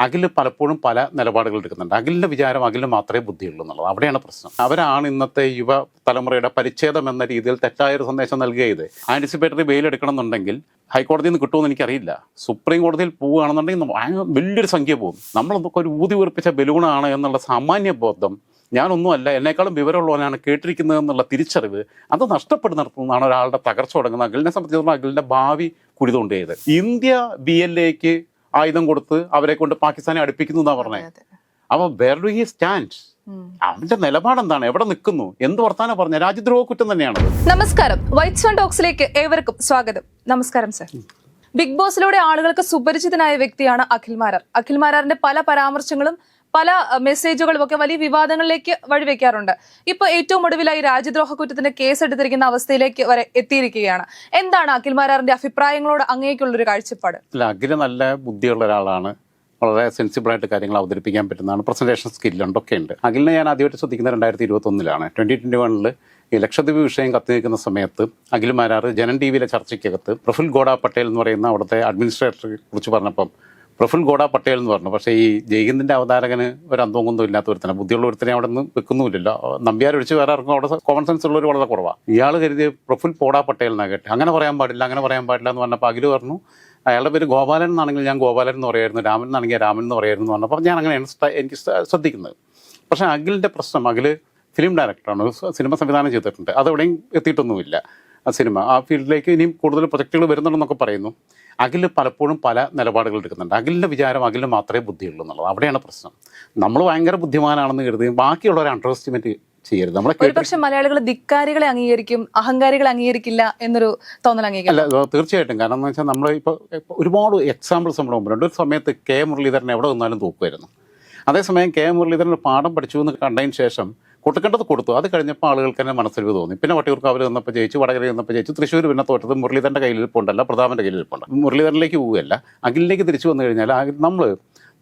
അഖിൽ പലപ്പോഴും പല നിലപാടുകൾ എടുക്കുന്നുണ്ട്. അഖിലിന്റെ വിചാരം അഖിലിന് മാത്രമേ ബുദ്ധിയുള്ളൂ എന്നുള്ളത്. അവിടെയാണ് പ്രശ്നം. അവരാണ് ഇന്നത്തെ യുവ തലമുറയുടെ പരിച്ഛേദം എന്ന രീതിയിൽ തെറ്റായ ഒരു സന്ദേശം നൽകിയത് ആന്റിസിപ്പേറ്ററി ബെയിൽ എടുക്കണം എന്നുണ്ടെങ്കിൽ ഹൈക്കോടതിയിൽ നിന്ന് കിട്ടുമെന്ന് എനിക്കറിയില്ല. സുപ്രീം കോടതിയിൽ പോവുകയാണെന്നുണ്ടെങ്കിൽ വലിയൊരു സംഖ്യ പോകും. നമ്മളൊക്കെ ഒരു ഊതി ഉറപ്പിച്ച ബലൂണാണ് എന്നുള്ള സാമാന്യ ബോധം ഞാനൊന്നുമല്ല. എന്നെക്കാളും വിവരമുള്ളവനാണ് കേട്ടിരിക്കുന്നത് എന്നുള്ള തിരിച്ചറിവ് അത് നഷ്ടപ്പെടുന്നിടത്തുനിന്നാണ് ഒരാളുടെ തകർച്ച തുടങ്ങുന്നത്. അഖിലിനെ സംബന്ധിച്ചിടത്തോളം അഖിലിന്റെ ഭാവി കുടിതുകൊണ്ടേത് ഇന്ത്യ ബി എൽ എക്ക് ആയുധം കൊടുത്ത് അവരെ കൊണ്ട് പാകിസ്ഥാനെ അടുപ്പിക്കുന്നു എന്നാ പറഞ്ഞത് അപ്പൊ വേർ ഡു ഹി സ്റ്റാൻഡ് അവന്റെ നിലപാട് എന്താണ്? എവിടെ നിൽക്കുന്നു? എന്ത് വർത്താനം പറഞ്ഞ? രാജ്യദ്രോഹ കുറ്റം തന്നെയാണ് നമസ്കാരം. വൈറ്റ് സോൺ ടോക്സിലേക്ക് ഏവർക്കും സ്വാഗതം. നമസ്കാരം സർ ബിഗ് ബോസിലൂടെ ആളുകൾക്ക് സുപരിചിതനായ വ്യക്തിയാണ് അഖിൽ മാരാർ. അഖിൽ മാരാറിന്റെ പല പരാമർശങ്ങളും പല മെസ്സേജുകളും ഒക്കെ വലിയ വിവാദങ്ങളിലേക്ക് വഴിവെക്കാറുണ്ട്. ഇപ്പൊ ഏറ്റവും ഒടുവിലായി രാജ്യദ്രോഹ കുറ്റത്തിന്റെ കേസ് എടുത്തിരിക്കുന്ന അവസ്ഥയിലേക്ക് വരെ എത്തിയിരിക്കുകയാണ്. എന്താണ് അഖിൽ മാരാറിന്റെ അഭിപ്രായങ്ങളോട് അങ്ങേക്കുള്ള ഒരു കാഴ്ചപ്പാട്? അല്ല അഖിൽ നല്ല ബുദ്ധിയുള്ള ഒരാളാണ്. വളരെ സെൻസിബിളായിട്ട് കാര്യങ്ങൾ അവതരിപ്പിക്കാൻ പറ്റുന്നതാണ്. പ്രസന്റേഷൻ സ്കില്ലുണ്ട് ഒക്കെ ഉണ്ട് അഖിലിനെ ഞാൻ ആദ്യമായിട്ട് ശ്രദ്ധിക്കുന്നത് രണ്ടായിരത്തി ഇരുപത്തൊന്നിലാണ് ട്വന്റി ട്വന്റി വണ്ണിൽ ഈ ലക്ഷദ്വീപ് വിഷയം കത്തി നിൽക്കുന്ന സമയത്ത് അഖിൽ മാരാർ ജനൻ ടി വിയിലെ ചർച്ചയ്ക്കകത്ത് പ്രഫുൽ ഗോഡ പട്ടേൽ എന്ന് പറയുന്ന അവിടുത്തെ അഡ്മിനിസ്ട്രേറ്ററെ കുറിച്ച് പറഞ്ഞപ്പം പ്രഫുൽ ഗോഡ പട്ടേൽ എന്ന് പറഞ്ഞു. പക്ഷേ ഈ ജയ്ഹിന്ദിന്റെ അവതാരകന് ഒരു അന്തവും കുന്തവും ഇല്ലാത്ത ഒരുത്തനെ. ബുദ്ധിയുള്ള ഒരുത്തനെ അവിടെ നിന്ന് വെക്കുന്നുമില്ലല്ലോ. നമ്പ്യാർ ഒഴിച്ച് വേറെ ആർക്കും അവിടെ കോമൺ സെൻസ് ഉള്ളവർ വളരെ കുറവാണ് ഇയാൾ കരുതിയ പ്രഫുൽ പോടാ പട്ടേൽ എന്നാണ് കേട്ടെ. അങ്ങനെ പറയാൻ പാടില്ല അങ്ങനെ പറയാൻ പാടില്ല എന്ന് പറഞ്ഞപ്പോൾ അഖിൽ പറഞ്ഞു അയാളുടെ പേര് ഗോപാലൻ എന്നാണെങ്കിൽ ഞാൻ ഗോപാലൻ എന്ന് പറയായിരുന്നു രാമൻ എന്നാണെങ്കിൽ രാമൻ എന്ന് പറയായിരുന്നു എന്ന് പറഞ്ഞപ്പോൾ ഞാൻ അങ്ങനെയാണ് എനിക്ക് ശ്ര- ശ്രദ്ധിക്കുന്നത്. പക്ഷേ അഖിലിന്റെ പ്രശ്നം അഖിൽ ഫിലിം ഡയറക്ടറാണ് സിനിമ സംവിധാനം ചെയ്തിട്ടുണ്ട്. അതെവിടെയും എത്തിയിട്ടൊന്നുമില്ല ആ സിനിമ. ആ ഫീൽഡിലേക്ക് ഇനിയും കൂടുതൽ പ്രൊജക്റ്റുകൾ വരുന്നുണ്ടെന്നൊക്കെ പറയുന്നു. അഖിൽ പലപ്പോഴും പല നിലപാടുകൾ എടുക്കുന്നുണ്ട്. അഖിലിന്റെ വിചാരം അഖിലിന് മാത്രമേ ബുദ്ധിയുള്ളൂ എന്നുള്ളത്. അവിടെയാണ് പ്രശ്നം. നമ്മൾ ഭയങ്കര ബുദ്ധിമാനാണെന്ന് കരുതി ബാക്കിയുള്ളവരെ അണ്ടർ എസ്റ്റിമേറ്റ് ചെയ്യരുത്. നമ്മളെ ഒരുപക്ഷെ മലയാളികൾ ധിക്കാരികളെ അംഗീകരിക്കും അഹങ്കാരികളെ അംഗീകരിക്കില്ല എന്നൊരു തോന്നൽ അംഗീകരിക്കും അല്ല തീർച്ചയായിട്ടും. കാരണം എന്ന് വെച്ചാൽ നമ്മൾ ഇപ്പോൾ ഒരുപാട് എക്സാമ്പിൾസ് നമ്മുടെ മുമ്പിലുണ്ട്. ഒരു സമയത്ത് കെ മുരളീധരൻ എവിടെ നിന്നാലും തൂക്കുമായിരുന്നു അതേസമയം കെ മുരളീധരൻ പാഠം പഠിച്ചു എന്ന് കണ്ടതിന് ശേഷം കൊടുക്കേണ്ടത് കൊടുത്തു. അത് കഴിഞ്ഞപ്പോൾ ആളുകൾക്ക് തന്നെ മനസ്സിൽ തോന്നി. പിന്നെ വട്ടിയൂർക്ക് അവർ നിന്നപ്പോൾ ജയിച്ചു വടകര നിന്നപ്പോൾ ജയിച്ചു. തൃശ്ശൂർ പിന്നെ തോറ്റത് മുരളീധരന്റെ കയ്യിൽ കയ്യിലിരിപ്പുണ്ടല്ല പ്രതാപന്റെ കയ്യിൽ കയ്യിലിരിപ്പുണ്ട് മുരളീധരനിലേക്ക് പോവുകയല്ല. അഖിലിലേക്ക് തിരിച്ചു വന്നു കഴിഞ്ഞാൽ നമ്മൾ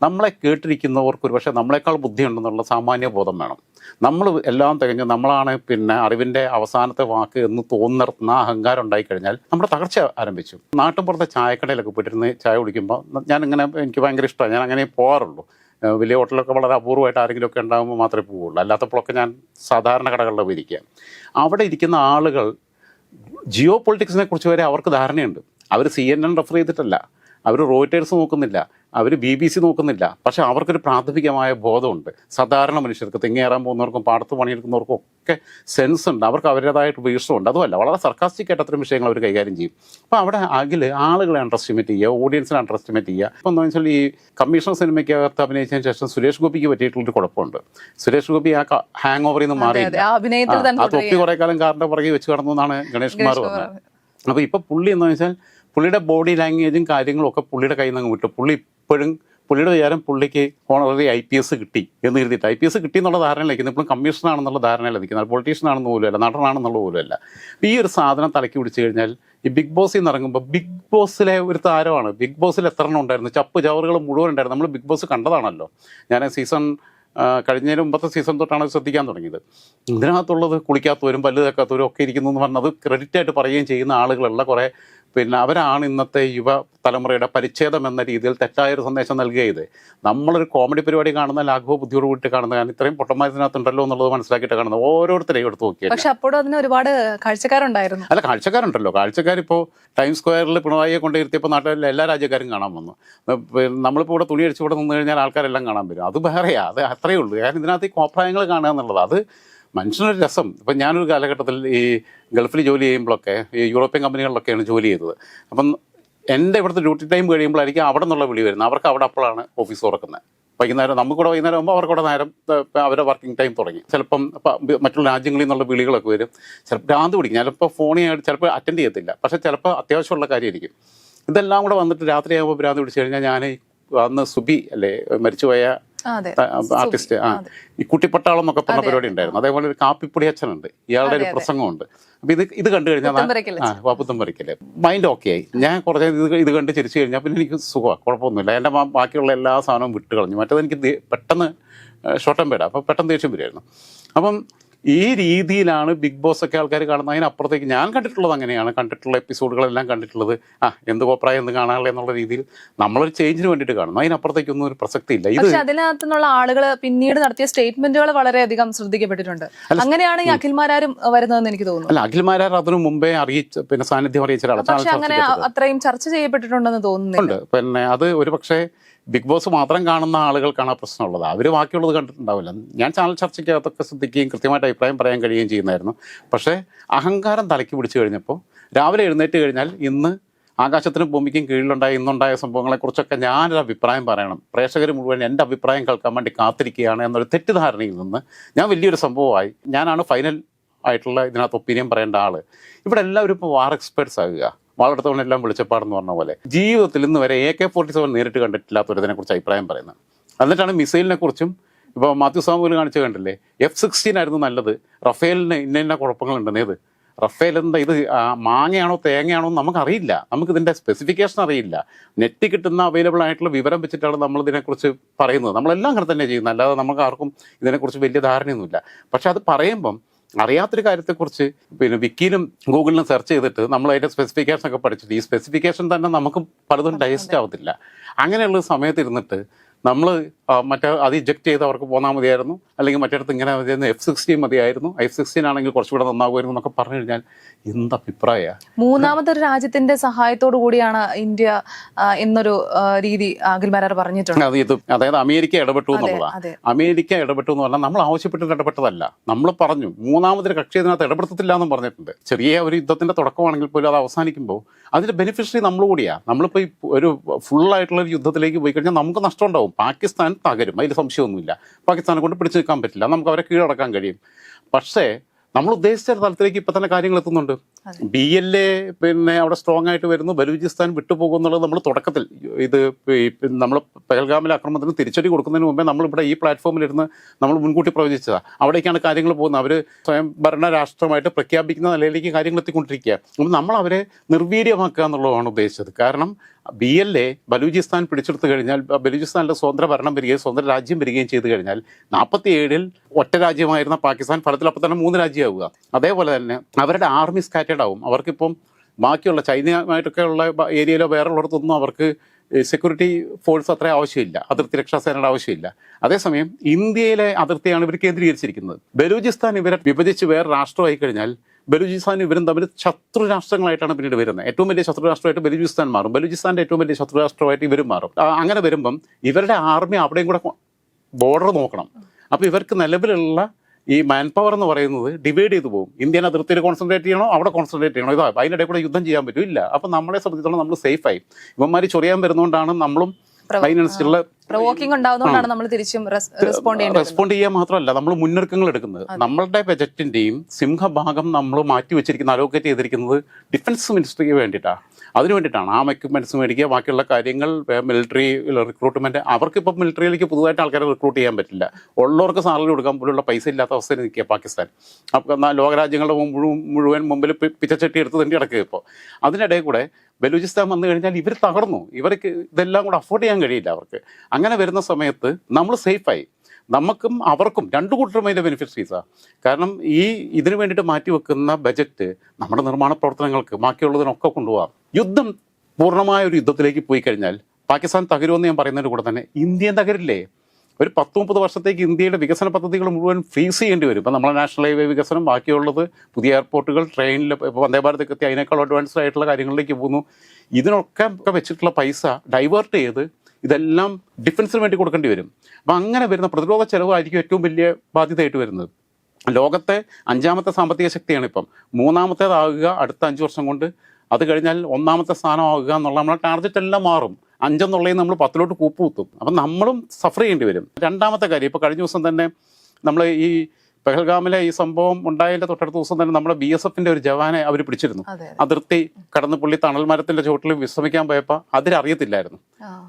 നമ്മളെ കേട്ടിരിക്കുന്നവർക്ക് ഒരുപക്ഷെ നമ്മളെക്കാൾ ബുദ്ധിയുണ്ടെന്നുള്ള സാമാന്യ ബോധം വേണം. നമ്മൾ എല്ലാം തികഞ്ഞ് നമ്മളാണ് പിന്നെ അറിവിന്റെ അവസാനത്തെ വാക്ക് എന്ന് തോന്നുന്ന അഹങ്കാരം ഉണ്ടായി കഴിഞ്ഞാൽ നമ്മുടെ തകർച്ച ആരംഭിച്ചു. നാട്ടിൻപുറത്തെ ചായക്കടയിലൊക്കെ പോയിട്ടിരുന്ന് ചായ കുടിക്കുമ്പോൾ ഞാനിങ്ങനെ എനിക്ക് ഭയങ്കര ഇഷ്ടമാണ്. ഞാൻ അങ്ങനെ പോകാറുള്ളൂ. വലിയ ഹോട്ടലൊക്കെ വളരെ അപൂർവമായിട്ട് ആരെങ്കിലുമൊക്കെ ഉണ്ടാകുമ്പോൾ മാത്രമേ പോവുള്ളൂ. അല്ലാത്തപ്പോഴൊക്കെ ഞാൻ സാധാരണ കടകളിലൊക്കെ ഇരിക്കുക. അവിടെ ഇരിക്കുന്ന ആളുകൾ ജിയോ പൊളിറ്റിക്സിനെ കുറിച്ച് വരെ അവർക്ക് ധാരണയുണ്ട്. അവർ സി എൻ എൻ റെഫർ ചെയ്തിട്ടല്ല. അവർ റോയിറ്റേഴ്സ് നോക്കുന്നില്ല അവർ ബി ബി സി നോക്കുന്നില്ല. പക്ഷെ അവർക്കൊരു പ്രാഥമികമായ ബോധമുണ്ട്. സാധാരണ മനുഷ്യർക്ക് തെങ്ങേറാൻ പോകുന്നവർക്കും പാടത്ത് പണിയെടുക്കുന്നവർക്കും ഒക്കെ സെൻസ് ഉണ്ട്. അവർക്ക് അവരുടേതായിട്ട് വീഴ്ചയുണ്ട്. അതുമല്ല വളരെ സർക്കാസ്റ്റിക്കായിട്ട് അത്രയും അത്തരം വിഷയങ്ങൾ അവർ കൈകാര്യം ചെയ്യും. അപ്പോൾ അവിടെ അഖിൽ ആളുകളെ അണ്ടർ എസ്റ്റിമേറ്റ് ചെയ്യുക ഓഡിയൻസിനെ അണ്ടർ എസ്റ്റിമേറ്റ് ചെയ്യുക. ഇപ്പം എന്താ വെച്ചാൽ ഈ കമ്മീഷണർ സിനിമയ്ക്കകത്ത് അഭിനയിച്ചതിന് ശേഷം സുരേഷ് ഗോപിക്ക് പറ്റിയിട്ടുള്ളൊരു കുഴപ്പമുണ്ട്. സുരേഷ് ഗോപി ആ ഹാങ് ഓവറിൽ നിന്ന് മാറി ആ തൊപ്പി കുറേ കാലം കാറിന്റെ പുറകെ വെച്ച് കടന്നു എന്നാണ് ഗണേഷ് കുമാർ പറഞ്ഞത്. അപ്പോൾ ഇപ്പോൾ പുള്ളി എന്ന് വെച്ചാൽ പുള്ളിയുടെ ബോഡി ലാംഗ്വേജും കാര്യങ്ങളും ഒക്കെ പുള്ളിയുടെ കയ്യിൽ നിന്ന് വിട്ടു. പുള്ളി ഇപ്പോഴും പുള്ളിയുടെ വിചാരം പുള്ളിക്ക് ഓണററി ഐ പി എസ് കിട്ടി എന്ന് എഴുതിയിട്ട്. ഐ പി എസ് കിട്ടി എന്നുള്ള ധാരണയിലേക്ക് ഇപ്പോഴും കമ്മീഷണറാണെന്നുള്ള ധാരണയിൽ നിൽക്കുന്നത് പൊളിറ്റീഷ്യൻ ആണെന്ന് പോലും അല്ല നടനാണെന്നുള്ള പോലും അല്ല. അപ്പൊ ഈ ഒരു സാധനം തലക്കി പിടിച്ചു കഴിഞ്ഞാൽ ഈ ബിഗ് ബോസിൽ നിന്ന് ഇറങ്ങുമ്പോൾ ബിഗ് ബോസിലെ ഒരു താരമാണ്. ബിഗ് ബോസിൽ എത്ര എണ്ണം ഉണ്ടായിരുന്നു? ചപ്പ് ചവറുകൾ മുഴുവൻ ഉണ്ടായിരുന്നു. നമ്മൾ ബിഗ് ബോസ് കണ്ടതാണല്ലോ. ഞാൻ സീസൺ കഴിഞ്ഞതിന് മുമ്പത്തെ സീസൺ തൊട്ടാണ് ശ്രദ്ധിക്കാൻ തുടങ്ങിയത്. ഇതിനകത്തുള്ളത് കുളിക്കാത്തവരും പല്ല് തേക്കാത്തവരും ഒക്കെ ഇരിക്കുന്നു എന്ന് പറഞ്ഞത് ക്രെഡിറ്റ് ആയിട്ട് പറയുകയും ചെയ്യുന്ന ആളുകളുള്ള കുറേ പിന്നെ അവരാണ് ഇന്നത്തെ യുവ തലമുറയുടെ പരിച്ഛേദം എന്ന രീതിയിൽ തെറ്റായൊരു സന്ദേശം നൽകിയത്. നമ്മളൊരു കോമഡി പരിപാടി കാണുന്ന ലാഘവ ബുദ്ധിയോട് കൂട്ടി കാണുന്ന കാരണം ഇത്രയും പൊട്ടന്മാരത്തിനകത്തുണ്ടല്ലോ എന്നുള്ളത് മനസ്സിലാക്കിയിട്ട് കാണുന്നത്. ഓരോരുത്തരെയും എടുത്ത് നോക്കിയത് പക്ഷെ അപ്പോഴും അതിന് ഒരുപാട് കാഴ്ചക്കാരുണ്ടായിരുന്നു. അല്ല കാഴ്ചക്കാരുണ്ടല്ലോ. കാഴ്ചക്കാരിപ്പോൾ ടൈം സ്ക്വയറിൽ പിണറായിയെ കൊണ്ടിരുത്തിയപ്പോൾ നാട്ടിലെ എല്ലാ രാജ്യക്കാരും കാണാൻ വന്നു. നമ്മളിപ്പോൾ ഇവിടെ തുണി അടിച്ചു ഇവിടെ നിന്ന് കഴിഞ്ഞാൽ ആൾക്കാരെല്ലാം കാണാൻ വരും. അത് വേറെയാ. അത് അത്രയേ ഉള്ളൂ. കാരണം ഇതിനകത്ത് ഈ കോപ്രായങ്ങൾ കാണുക എന്നുള്ളത്. അത് മനുഷ്യനൊരു രസം. ഇപ്പം ഞാനൊരു കാലഘട്ടത്തിൽ ഈ ഗൾഫിൽ ജോലി ചെയ്യുമ്പോഴൊക്കെ ഈ യൂറോപ്യൻ കമ്പനികളിലൊക്കെയാണ് ജോലി ചെയ്തത്. അപ്പം എന്റെ ഇവിടുത്തെ ഡ്യൂട്ടി ടൈം കഴിയുമ്പോഴായിരിക്കും അവിടെ നിന്നുള്ള വിളി വരുന്നത്. അവർക്ക് അവിടെ അപ്പോഴാണ് ഓഫീസ് തുറക്കുന്നത്. വൈകുന്നേരം നമുക്കിവിടെ വൈകുന്നേരം ആകുമ്പോൾ അവർക്കൂടെ നേരം അവരുടെ വർക്കിംഗ് ടൈം തുടങ്ങി. ചിലപ്പം മറ്റുള്ള രാജ്യങ്ങളിൽ നിന്നുള്ള വിളികളൊക്കെ വരും. ചിലപ്പോൾ ഭ്രാന്ത് പിടിക്കും. ചിലപ്പോൾ ഫോണിൽ ചിലപ്പോൾ അറ്റൻഡ് ചെയ്യത്തില്ല. പക്ഷേ ചിലപ്പോൾ അത്യാവശ്യമുള്ള കാര്യമായിരിക്കും. ഇതെല്ലാം കൂടെ വന്നിട്ട് രാത്രിയാകുമ്പോൾ ഭ്രാന്ത് പിടിച്ചു കഴിഞ്ഞാൽ ഞാൻ അന്ന് സുബി അല്ലേ മരിച്ചുപോയ ആർട്ടിസ്റ്റ് ആ. ഈ കുട്ടിപ്പട്ടാളം എന്നൊക്കെ പറഞ്ഞ പരിപാടി ഉണ്ടായിരുന്നു. അതേപോലെ ഒരു കാപ്പിപ്പൊടി അച്ഛനുണ്ട് ഇയാളുടെ ഒരു പ്രസംഗമുണ്ട്. അപ്പൊ ഇത് ഇത് കണ്ടു കഴിഞ്ഞാൽ ആ വാപ്പുത്തം പറിക്കൽ മൈൻഡ് ഓക്കെ ആയി ഞാൻ കുറച്ച് ഇത് ഇത് കണ്ട് ചിരിച്ചു കഴിഞ്ഞാൽ പിന്നെ എനിക്ക് സുഖമാണ് കുഴപ്പമൊന്നുമില്ല. എന്റെ ബാക്കിയുള്ള എല്ലാ സാധനവും വിട്ട് കളഞ്ഞു മറ്റേത് എനിക്ക് പെട്ടെന്ന് ഷോർട്ട് പേടാം പേടാ അപ്പോൾ പെട്ടെന്ന് ദേഷ്യം വരുമായിരുന്നു അപ്പം ഈ രീതിയിലാണ് ബിഗ് ബോസ് ഒക്കെ ആൾക്കാർ കാണുന്നത്. അതിനപ്പുറത്തേക്ക് ഞാൻ കണ്ടിട്ടുള്ളത് അങ്ങനെയാണ്. കണ്ടിട്ടുള്ള എപ്പിസോഡുകളെല്ലാം കണ്ടിട്ടുള്ളത്. ആ എന്ത് അഭിപ്രായം എന്ത് കാണാനുള്ള എന്നുള്ള രീതിയിൽ നമ്മളൊരു ചേഞ്ചിന് വേണ്ടിയിട്ട് കാണുന്നു. അതിനപ്പുറത്തേക്കൊന്നും ഒരു പ്രസക്തിയില്ല ഇത് പക്ഷെ അതിനകത്തു നിന്നുള്ള ആളുകൾ പിന്നീട് നടത്തിയ സ്റ്റേറ്റ്മെന്റുകൾ വളരെയധികം ശ്രദ്ധിക്കപ്പെട്ടിട്ടുണ്ട്. അങ്ങനെയാണ് ഈ അഖിൽമാരും വരുന്നതെന്ന് എനിക്ക് തോന്നുന്നു. അല്ല അഖിൽമാരാർ അതിനു മുമ്പേ അറിയിച്ച പിന്നെ സാന്നിധ്യം അറിയിച്ച ഒരാളാണ് അങ്ങനെ അത്രയും ചർച്ച ചെയ്യപ്പെട്ടിട്ടുണ്ടെന്ന് തോന്നുന്നില്ല. പിന്നെ അത് ഒരു പക്ഷേ ബിഗ് ബോസ് മാത്രം കാണുന്ന ആളുകൾക്കാണ് ആ പ്രശ്നമുള്ളത് അവർ ബാക്കിയുള്ളത് കണ്ടിട്ടുണ്ടാവില്ല. ഞാൻ ചാനൽ ചർച്ചയ്ക്കകത്തൊക്കെ ശ്രദ്ധിക്കുകയും കൃത്യമായിട്ട് അഭിപ്രായം പറയാൻ കഴിയുകയും ചെയ്യുന്നതായിരുന്നു. പക്ഷേ അഹങ്കാരം തലയ്ക്ക് പിടിച്ചു കഴിഞ്ഞപ്പോൾ രാവിലെ എഴുന്നേറ്റ് കഴിഞ്ഞാൽ ഇന്ന് ആകാശത്തിനും ഭൂമിക്കും കീഴിലുണ്ടായ ഇന്നുണ്ടായ സംഭവങ്ങളെക്കുറിച്ചൊക്കെ ഞാനൊരു അഭിപ്രായം പറയണം. പ്രേക്ഷകർ മുഴുവൻ എന്റെ അഭിപ്രായം കേൾക്കാൻ വേണ്ടി കാത്തിരിക്കുകയാണ് എന്നൊരു തെറ്റിദ്ധാരണയിൽ നിന്ന് ഞാൻ വലിയൊരു സംഭവമായി ഞാനാണ് ഫൈനൽ ആയിട്ടുള്ള ഇതിനകത്ത് ഒപ്പീനിയൻ പറയേണ്ട ആൾ ഇവിടെ എല്ലാവരും ഇപ്പോൾ വാർ എക്സ്പേർട്സ് ആകുക. വാളെടുത്തവനെല്ലാം വിളിച്ചപ്പാടെന്ന് പറഞ്ഞ പോലെ ജീവിതത്തിൽ ഇന്ന് വരെ എ കെ ഫോർട്ടി സെവൻ നേരിട്ട് കണ്ടിട്ടില്ലാത്തവരതിനെ കുറിച്ച് അഭിപ്രായം പറയുന്നത്. എന്നിട്ടാണ് മിസൈലിനെ കുറിച്ചും ഇപ്പോൾ മാത്യു സാമുവിൽ കാണിച്ചു കണ്ടില്ലേ? എഫ് സിക്സ്റ്റീൻ ആയിരുന്നു നല്ലത്. റഫേലിന് ഇന്ന ഇന്ന കുഴപ്പങ്ങളുണ്ടെന്ന്. ഏത്? റഫേൽ എന്താ ഇത്? മാങ്ങയാണോ തേങ്ങയാണോ എന്ന് നമുക്കറിയില്ല. നമുക്ക് ഇതിന്റെ സ്പെസിഫിക്കേഷൻ അറിയില്ല. നെറ്റ് കിട്ടുന്ന അവൈലബിൾ ആയിട്ടുള്ള വിവരം വെച്ചിട്ടാണ് നമ്മൾ ഇതിനെക്കുറിച്ച് പറയുന്നത്. നമ്മളെല്ലാം അങ്ങനെ തന്നെ ചെയ്യുന്നത്. അല്ലാതെ നമുക്ക് ആർക്കും ഇതിനെക്കുറിച്ച് വലിയ ധാരണയൊന്നുമില്ല. പക്ഷെ അത് പറയുമ്പം അറിയാത്തൊരു കാര്യത്തെക്കുറിച്ച് പിന്നെ വിക്കിയിലും ഗൂഗിളിലും സെർച്ച് ചെയ്തിട്ട് നമ്മൾ അതിന്റെ സ്പെസിഫിക്കേഷൻ ഒക്കെ പഠിച്ചിട്ട് ഈ സ്പെസിഫിക്കേഷൻ തന്നെ നമുക്ക് പലതും ഡൈജസ്റ്റ് ആവത്തില്ല. അങ്ങനെയുള്ള സമയത്ത് ഇരുന്നിട്ട് നമ്മൾ മറ്റേ അത് ഇജക്ട് ചെയ്ത് അവർക്ക് പോന്നാൽ മതിയായിരുന്നു. അല്ലെങ്കിൽ മറ്റേടത്ത് ഇങ്ങനെ മതിയായിരുന്നു. എഫ് സിക്സ്റ്റീൻ മതിയായിരുന്നു. എഫ് സിക്സ്റ്റീൻ ആണെങ്കിൽ കുറച്ചുകൂടെ നന്നാകുമായിരുന്നു എന്നൊക്കെ പറഞ്ഞു കഴിഞ്ഞാൽ എന്ത് മൂന്നാമത്തെ മൂന്നാമതൊരു രാജ്യത്തിന്റെ സഹായത്തോടു കൂടിയാണ് ഇന്ത്യ എന്നൊരു രീതി അഖിൽമാരാർ പറഞ്ഞിട്ടുണ്ട്. അത് ഇത് അതായത് അമേരിക്ക ഇടപെട്ടു എന്നുള്ളതാണ് അമേരിക്ക ഇടപെട്ടു എന്ന് പറഞ്ഞാൽ നമ്മൾ ആവശ്യപ്പെട്ടിട്ട് ഇടപെട്ടതല്ല. നമ്മൾ പറഞ്ഞു മൂന്നാമതൊരു കക്ഷി ഇതിനകത്ത് ഇടപെടുത്തത്തില്ല എന്നും പറഞ്ഞിട്ടുണ്ട്. ചെറിയ ഒരു യുദ്ധത്തിന്റെ തുടക്കമാണെങ്കിൽ പോലും അത് അവസാനിക്കുമ്പോൾ അതിന്റെ ബെനിഫിഷ്യറി നമ്മൾ കൂടിയാണ് നമ്മളിപ്പോൾ ഒരു ഫുൾ ആയിട്ടുള്ള ഒരു യുദ്ധത്തിലേക്ക് പോയി കഴിഞ്ഞാൽ നമുക്ക് നഷ്ടം ഉണ്ടാവും. പാകിസ്ഥാൻ തകരും. അതിൽ സംശയമൊന്നുമില്ല. പാകിസ്ഥാനെ കൊണ്ട് പിടിച്ചു നിൽക്കാൻ പറ്റില്ല. നമുക്ക് അവരെ കീഴടക്കാൻ കഴിയും. പക്ഷേ നമ്മൾ ഉദ്ദേശിച്ച തലത്തിലേക്ക് ഇപ്പൊ തന്നെ കാര്യങ്ങൾ എത്തുന്നുണ്ട്. ബി എൽ എ പിന്നെ അവിടെ സ്ട്രോങ് ആയിട്ട് വരുന്നു. ബലൂചിസ്ഥാൻ വിട്ടുപോകും എന്നുള്ളത് നമ്മൾ തുടക്കത്തിൽ ഇത് നമ്മൾ പെഹൽഗാമിലെ ആക്രമണത്തിന് തിരിച്ചടി കൊടുക്കുന്നതിന് മുമ്പേ നമ്മൾ ഇവിടെ ഈ പ്ലാറ്റ്ഫോമിലിരുന്ന് നമ്മൾ മുൻകൂട്ടി പ്രവചിച്ചതാണ് അവിടേക്കാണ് കാര്യങ്ങൾ പോകുന്നത്. അവർ സ്വയം ഭരണ രാഷ്ട്രമായിട്ട് പ്രഖ്യാപിക്കുന്ന നിലയിലേക്ക് കാര്യങ്ങൾ എത്തിക്കൊണ്ടിരിക്കുക അപ്പം നമ്മൾ അവരെ നിർവീര്യമാക്കുക എന്നുള്ളതാണ് ഉദ്ദേശിച്ചത്. കാരണം ബി എൽ എ ബലൂചിസ്ഥാൻ പിടിച്ചെടുത്തു കഴിഞ്ഞാൽ ബലൂചിസ്ഥാനിലെ സ്വതന്ത്ര ഭരണം വരികയും സ്വതന്ത്ര രാജ്യം വരികയും ചെയ്തു കഴിഞ്ഞാൽ നാൽപ്പത്തി ഏഴിൽ ഒറ്റ രാജ്യമായിരുന്ന പാകിസ്ഥാൻ ഫലത്തിൽ അപ്പം തന്നെ മൂന്ന് രാജ്യമാവുക. അതേപോലെ തന്നെ അവരുടെ ആർമി സ്കാറ്റേഡ് ആവും. അവർക്കിപ്പം ബാക്കിയുള്ള ചൈനയുമായിട്ടൊക്കെ ഉള്ള ഏരിയയിലോ വേറെ ഉള്ളിടത്തൊന്നും അവർക്ക് സെക്യൂരിറ്റി ഫോഴ്സ് അത്ര ആവശ്യമില്ല. അതിർത്തി രക്ഷാസേനയുടെ ആവശ്യമില്ല. അതേസമയം ഇന്ത്യയിലെ അതിർത്തിയാണ് ഇവർ കേന്ദ്രീകരിച്ചിരിക്കുന്നത്. ബലൂചിസ്ഥാൻ ഇവരെ വിഭജിച്ച് വേറെ രാഷ്ട്രമായി കഴിഞ്ഞാൽ ബലൂചിസ്ഥാൻ ഇവരും തമ്മിൽ ശത്രു രാഷ്ട്രങ്ങളായിട്ടാണ് പിന്നീട് വരുന്നത്. ഏറ്റവും വലിയ ശത്രു രാഷ്ട്രമായിട്ട് ബലൂചിസ്ഥാൻ മാറും. ബലൂചിസ്ഥാന്റെ ഏറ്റവും വലിയ ശത്രു രാഷ്ട്രമായിട്ട് ഇവരും മാറും. അങ്ങനെ വരുമ്പം ഇവരുടെ ആർമി അവിടെയും കൂടെ ബോർഡർ നോക്കണം. അപ്പോൾ ഇവർക്ക് നിലവിലുള്ള ഈ മാൻ പവർ എന്ന് പറയുന്നത് ഡിവൈഡ് ചെയ്തു പോകും. ഇന്ത്യൻ അതിർത്തിയിൽ കോൺസെൻട്രേറ്റ് ചെയ്യണോ? അവിടെ കോൺസെൻട്രേറ്റ് ചെയ്യണോ? ഇതാ അതിനിടെ കൂടെ യുദ്ധം ചെയ്യാൻ പറ്റും. ഇല്ല. അപ്പം നമ്മളെ സംബന്ധിച്ചിടത്തോളം നമ്മൾ സേഫായി ഇവന്മാർ ചൊറിയാൻ വരുന്നതുകൊണ്ടാണ് നമ്മളും അതിനനുസരിച്ചുള്ള പ്രവോക്കിംഗ് ഉണ്ടാവുന്നതുകൊണ്ടാണ് നമ്മൾ തിരിച്ചും റെസ്പോണ്ട് ചെയ്യേണ്ടത്. റെസ്പോണ്ട് ചെയ്യാൻ മാത്രമല്ല നമ്മൾ മുന്നൊരുക്കങ്ങൾ എടുക്കുന്നത്. നമ്മളുടെ ബജറ്റിന്റെയും സിംഹഭാഗം നമ്മൾ മാറ്റി വെച്ചിരിക്കുന്ന അലോക്കേറ്റ് ചെയ്തിരിക്കുന്നത് ഡിഫൻസ് മിനിസ്ട്രിക്ക് വേണ്ടിയിട്ടാണ് അതിന് വേണ്ടിയിട്ടാണ്. ആം എക്യുപ്മെന്റ്സ് മേടിക്കുക ബാക്കിയുള്ള കാര്യങ്ങൾ മിലിറ്ററി റിക്രൂട്ട്മെന്റ് അവർക്ക് ഇപ്പം മിലിറ്ററിയിലേക്ക് പുതുതായിട്ട് ആൾക്കാരെ റിക്രൂട്ട് ചെയ്യാൻ പറ്റില്ല. ഉള്ളവർക്ക് സാലറി കൊടുക്കാൻ പോലുള്ള പൈസ ഇല്ലാത്ത അവസ്ഥയിൽ നിൽക്കുക പാകിസ്ഥാൻ. അപ്പം എന്നാൽ ലോകരാജ്യങ്ങളുടെ മുഴുവൻ മുമ്പിൽ പിച്ചച്ചട്ടി എടുത്ത് തന്നെ കിടക്കുക ഇപ്പോൾ അതിനിടയിൽ കൂടെ ബലൂചിസ്ഥാൻ വന്നു കഴിഞ്ഞാൽ ഇവർ തകർന്നു. ഇവർക്ക് ഇതെല്ലാം കൂടെ അഫോർഡ് ചെയ്യാൻ കഴിയില്ല അവർക്ക്. അങ്ങനെ വരുന്ന സമയത്ത് നമ്മൾ സേഫായി നമുക്കും അവർക്കും രണ്ടു കൂട്ടരും അതിന്റെ ബെനിഫിഷ്യറീസാണ് കാരണം ഈ ഇതിനു വേണ്ടിയിട്ട് മാറ്റിവെക്കുന്ന ബജറ്റ് നമ്മുടെ നിർമ്മാണ പ്രവർത്തനങ്ങൾക്ക് ബാക്കിയുള്ളതിനൊക്കെ കൊണ്ടുപോകാം യുദ്ധം പൂർണമായ ഒരു യുദ്ധത്തിലേക്ക് പോയി കഴിഞ്ഞാൽ പാകിസ്ഥാൻ തകരുമെന്ന് ഞാൻ പറയുന്നതിന്റെ കൂടെ തന്നെ ഇന്ത്യൻ തകരില്ലേ? ഒരു പത്ത് മുപ്പത് വർഷത്തേക്ക് ഇന്ത്യയുടെ വികസന പദ്ധതികൾ മുഴുവൻ ഫ്രീസ് ചെയ്യേണ്ടി വരും. ഇപ്പം നമ്മളെ നാഷണൽ ഹൈവേ വികസനം ബാക്കിയുള്ളത് പുതിയ എയർപോർട്ടുകൾ ട്രെയിനിൽ ഇപ്പോൾ വന്ദേ ഭാരതൊക്കെ എത്തി അതിനേക്കാൾ അഡ്വാൻസ്ഡ് ആയിട്ടുള്ള കാര്യങ്ങളിലേക്ക് പോകുന്നു. ഇതിനൊക്കെ വെച്ചിട്ടുള്ള പൈസ ഡൈവേർട്ട് ചെയ്ത് ഇതെല്ലാം ഡിഫൻസിന് വേണ്ടി കൊടുക്കേണ്ടി വരും. അപ്പം അങ്ങനെ വരുന്ന പ്രതിരോധ ചെലവായിരിക്കും ഏറ്റവും വലിയ ബാധ്യതയായിട്ട് വരുന്നത്. ലോകത്തെ അഞ്ചാമത്തെ സാമ്പത്തിക ശക്തിയാണ് ഇപ്പം. മൂന്നാമത്തേതാകുക അടുത്ത അഞ്ച് വർഷം കൊണ്ട് അത് കഴിഞ്ഞാൽ ഒന്നാമത്തെ സ്ഥാനമാകുക എന്നുള്ള നമ്മളെ ടാർഗറ്റ് എല്ലാം മാറും. അഞ്ചെന്നുള്ളതിൽ നമ്മൾ പത്തിലോട്ട് കൂപ്പ് കുത്തും അപ്പം നമ്മളും സഫർ ചെയ്യേണ്ടി വരും. രണ്ടാമത്തെ കാര്യം ഇപ്പോൾ കഴിഞ്ഞ ദിവസം തന്നെ നമ്മൾ ഈ പെഹൽഗാമിലെ ഈ സംഭവം ഉണ്ടായതിന്റെ തൊട്ടടുത്ത ദിവസം തന്നെ നമ്മുടെ ബി എസ് എഫിന്റെ ഒരു ജവാനെ അവർ പിടിച്ചിരുന്നു. അതെ അതിർത്തി കടന്ന് പുള്ളി തണൽ മരത്തിന്റെ ചുവട്ടിൽ വിശ്രമിക്കാൻ പോയപ്പോൾ അതിലറിയത്തില്ലായിരുന്നു.